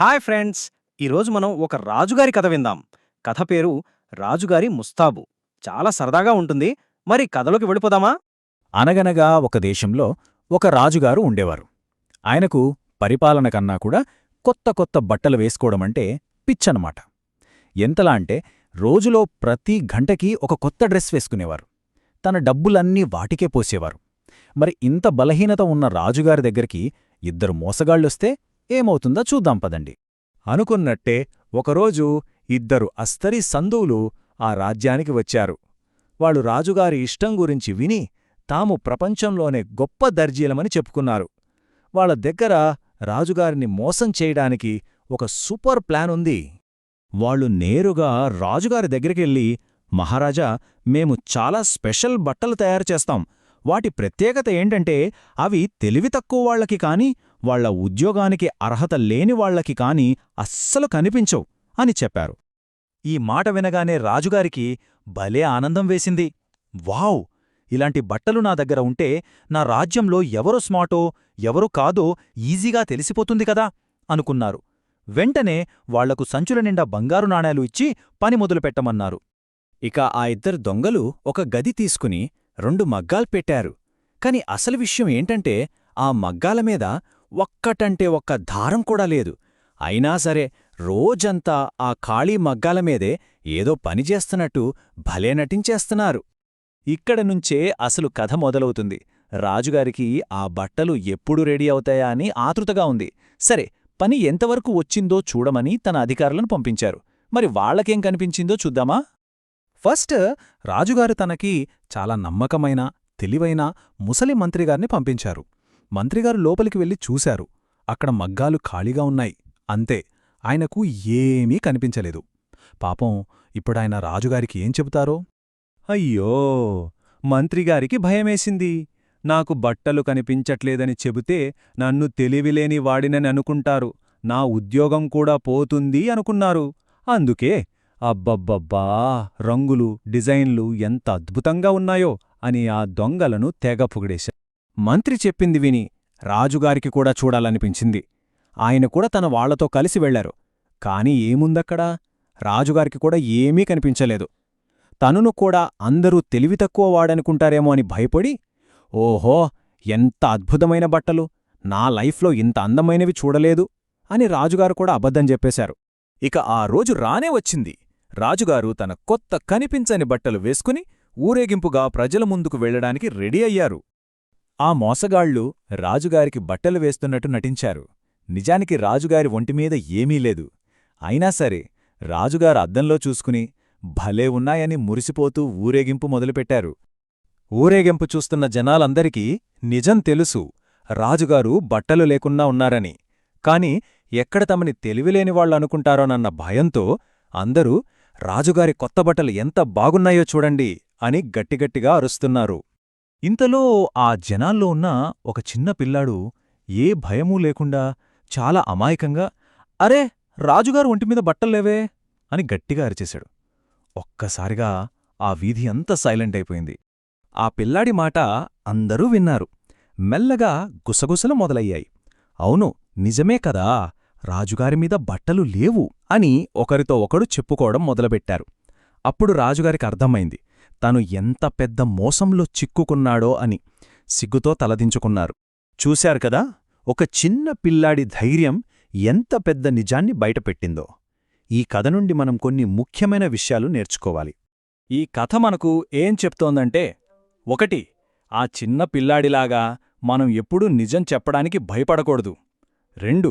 Hi friends ఈరోజు మనం ఒక రాజుగారి కథ విందాం. కథ పేరు రాజుగారి ముస్తాబు. చాలా సరదాగా ఉంటుంది. మరి కథలోకి వెళ్ళిపోదామా? అనగనగా ఒక దేశంలో ఒక రాజుగారు ఉండేవారు. ఆయనకు పరిపాలన కన్నా కూడా కొత్త కొత్త బట్టలు వేసుకోవడమంటే పిచ్చనమాట ఎంతలా అంటే రోజులో ప్రతి గంటకి ఒక కొత్త డ్రెస్ వేసుకునేవారు. తన డబ్బులన్నీ వాటికే పోసేవారు. మరి ఇంత బలహీనత ఉన్న రాజుగారి దగ్గరికి ఇద్దరు మోసగాళ్ళొస్తే ఏమవుతుందో చూద్దాం పదండి. అనుకున్నట్టే ఒకరోజు ఇద్దరు అస్తరి సంధువులు ఆ రాజ్యానికి వచ్చారు. వాళ్ళు రాజుగారి ఇష్టం గురించి విని తాము ప్రపంచంలోనే గొప్ప దర్జీలమని చెప్పుకున్నారు. వాళ్ళ దగ్గర రాజుగారిని మోసం చేయడానికి ఒక సూపర్ ప్లాన్ ఉంది. వాళ్ళు నేరుగా రాజుగారి దగ్గరికెళ్ళి మహారాజా మేము చాలా స్పెషల్ బట్టలు తయారు చేస్తాం. వాటి ప్రత్యేకత ఏంటంటే అవి తెలివి తక్కువ వాళ్ళకి కాని వాళ్ళ ఉద్యోగానికి అర్హత లేని వాళ్ళకి కాని అస్సలు కనిపించవు అని చెప్పారు. ఈ మాట వినగానే రాజుగారికి భలే ఆనందం వేసింది. వావ్! ఇలాంటి బట్టలు నా దగ్గర ఉంటే నా రాజ్యంలో ఎవరు స్మార్టో ఎవరు కాదో ఈజీగా తెలిసిపోతుంది కదా అనుకున్నారు. వెంటనే వాళ్ళకు సంచుల నిండా బంగారు నాణేలు ఇచ్చి పని మొదలుపెట్టమన్నారు ఇక ఆ ఇద్దరు దొంగలు ఒక గది తీసుకుని రెండు మగ్గాలు పెట్టారు. కాని అసలు విషయం ఏంటంటే ఆ మగ్గాల మీద ఒక్కటంటే ఒక్క దారం కూడా లేదు. అయినా సరే రోజంతా ఆ ఖాళీ మగ్గాల మీదే ఏదో పనిచేస్తున్నట్టు భలే నటించేస్తున్నారు. ఇక్కడ నుంచే అసలు కథ మొదలవుతుంది. రాజుగారికి ఆ బట్టలు ఎప్పుడు రెడీ అవుతాయా అని ఆతృతగా ఉంది. సరే పని ఎంతవరకు వచ్చిందో చూడమని తన అధికారులను పంపించారు. మరి వాళ్ళకేం కనిపించిందో చూద్దామా? ఫస్ట్ రాజుగారు తనకి చాలా నమ్మకమైన తెలివైన ముసలి మంత్రిగారిని పంపించారు. మంత్రిగారు లోపలికి వెళ్ళి చూశారు. అక్కడ మగ్గాలు ఖాళీగా ఉన్నాయి. అంతే ఆయనకు ఏమీ కనిపించలేదు. పాపం ఇప్పుడాయన రాజుగారికి ఏం చెబుతారో? అయ్యో మంత్రిగారికి భయమేసింది. నాకు బట్టలు కనిపించట్లేదని చెబితే నన్ను తెలివిలేని వాడినని అనుకుంటారు. నా ఉద్యోగం కూడా పోతుంది అనుకున్నారు. అందుకే అబ్బబ్బబ్బా రంగులు డిజైన్లు ఎంత అద్భుతంగా ఉన్నాయో అని ఆ దొంగలను తెగ పొగిడేశా మంత్రి చెప్పింది విని రాజుగారికి కూడా చూడాలనిపించింది. ఆయన కూడా తన వాళ్ళతో కలిసి వెళ్ళారు కాని ఏముందక్కడా? రాజుగారికి కూడా ఏమీ కనిపించలేదు. తనును కూడా అందరూ తెలివి తక్కువ వాడనుకుంటారేమో అని భయపడి ఓహో ఎంత అద్భుతమైన బట్టలు! నా లైఫ్లో ఇంత అందమైనవి చూడలేదు! అని రాజుగారు కూడా అబద్ధం చెప్పేశారు. ఇక ఆ రోజు రానే వచ్చింది. రాజుగారు తన కొత్త కనిపించని బట్టలు వేసుకుని ఊరేగింపుగా ప్రజల ముందుకు వెళ్ళడానికి రెడీ అయ్యారు. ఆ మోసగాళ్ళు రాజుగారికి బట్టలు వేస్తున్నట్టు నటించారు. నిజానికి రాజుగారి ఒంటిమీద ఏమీ లేదు. అయినా సరే రాజుగారు అద్దంలో చూసుకుని భలే ఉన్నాయని మురిసిపోతూ ఊరేగింపు మొదలుపెట్టారు. ఊరేగింపు చూస్తున్న జనాలందరికీ నిజం తెలుసు రాజుగారు బట్టలు లేకున్నా ఉన్నారని. కాని ఎక్కడ తమని తెలివిలేని వాళ్ళనుకుంటారోనన్న భయంతో అందరూ రాజుగారి కొత్త బట్టలు ఎంత బాగున్నాయో చూడండి అని గట్టిగట్టిగా అరుస్తున్నారు. ఇంతలో ఆ జనాల్లో ఉన్న ఒక చిన్న పిల్లాడు ఏ భయమూ లేకుండా చాలా అమాయకంగా అరే రాజుగారు ఒంటిమీద బట్టల్లేవే అని గట్టిగా అరిచేశాడు. ఒక్కసారిగా ఆ వీధి అంతా సైలెంట్ అయిపోయింది. ఆ పిల్లాడి మాట అందరూ విన్నారు. మెల్లగా గుసగుసలు మొదలయ్యాయి. అవును నిజమే కదా రాజుగారిమీద బట్టలు లేవు అని ఒకరితో ఒకడు చెప్పుకోవడం మొదలుపెట్టారు. అప్పుడు రాజుగారికి అర్థమైంది. తను ఎంత పెద్ద మోసంలో చిక్కుకున్నాడో అని సిగ్గుతో తలదించుకున్నారు. చూశారు కదా ఒక చిన్న పిల్లాడి ధైర్యం ఎంత పెద్ద నిజాన్ని బయటపెట్టిందో. ఈ కథ నుండి మనం కొన్ని ముఖ్యమైన విషయాలు నేర్చుకోవాలి. ఈ కథ మనకు ఏం చెప్తోందంటే ఒకటి ఆ చిన్న పిల్లాడిలాగా మనం ఎప్పుడూ నిజం చెప్పడానికి భయపడకూడదు. రెండు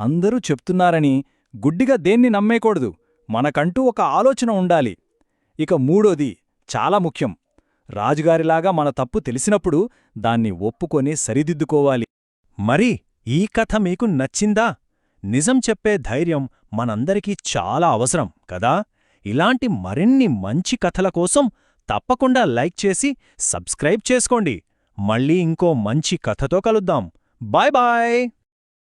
అందరూ చెప్తున్నారని గుడ్డిగా దేన్ని నమ్మేకూడదు. మనకంటూ ఒక ఆలోచన ఉండాలి. ఇక మూడోది చాలా ముఖ్యం. రాజుగారిలాగా మన తప్పు తెలిసినప్పుడు దాన్ని ఒప్పుకొని సరిదిద్దుకోవాలి. మరి ఈ కథ మీకు నచ్చిందా? నిజం చెప్పే ధైర్యం మనందరికీ చాలా అవసరం కదా? ఇలాంటి మరిన్ని మంచి కథల కోసం తప్పకుండా లైక్ చేసి సబ్స్క్రైబ్ చేసుకోండి. మళ్ళీ ఇంకో మంచి కథతో కలుద్దాం. Bye bye!